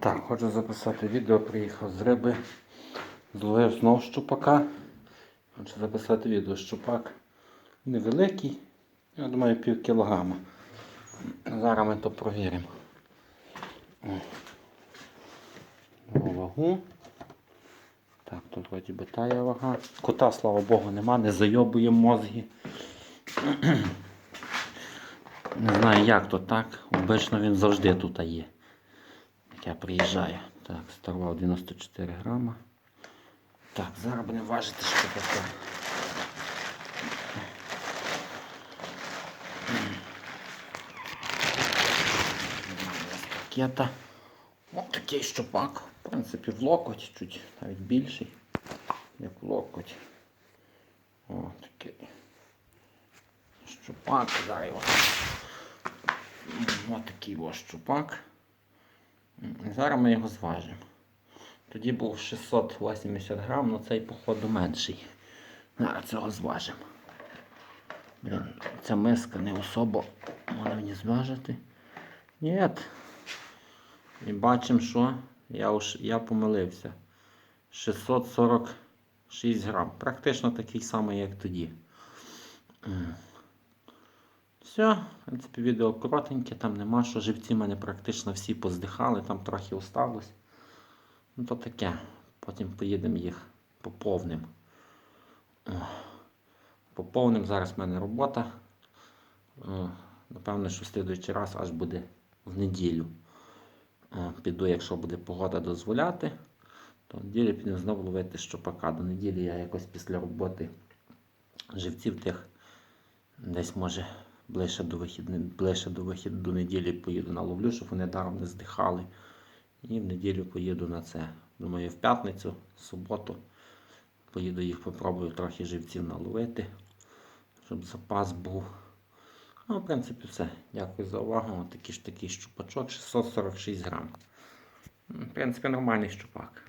Так, хочу записати відео, приїхав з риби. Зловив знов щупака. Хочу записати відео. Щупак невеликий. Я думаю, пів кілограма. Зараз ми то провіримо. Вагу. Так, тут вроді би вага. Кота, слава Богу, нема, не зайобує мозги. Не знаю як то так. Обично він завжди тут є. Я приїжджаю. Так, старвав 94 грама. Так, зараз будемо важити що таке. Пакета. Ось такий щупак. В принципі, в локоть, чуть навіть більший, як в локоть. О, такий. Щупак, зараз. Ось такий ось щупак. Зараз ми його зважимо. Тоді був 680 грам, але цей, походу, менший. Зараз цього зважимо. Блін, ця миска не особо може мені зважити. Ні. І бачимо, що я, уж, я помилився. 646 грам. Практично такий самий, як тоді. Все, в принципі, відео коротеньке, там нема що. Живці в мене практично всі поздихали, там трохи осталось. Ну то таке. Потім поїдемо їх поповним. Поповним зараз в мене робота. Напевно, що в слідуючий раз аж буде в неділю. Піду, якщо буде погода дозволяти, то в неділю підемо знову ловити щупака. До неділі я якось після роботи живців тих десь може ближче до вихідни, ближче до вихід до неділі поїду на ловлю, щоб вони даром не здихали. І в неділю поїду на це. Думаю, в п'ятницю, в суботу поїду їх попробую трохи живців наловити, щоб запас був. Ну, в принципі, все. Дякую за увагу. Ось такий ж такий щупачок, 646 грам. В принципі, нормальний щупак.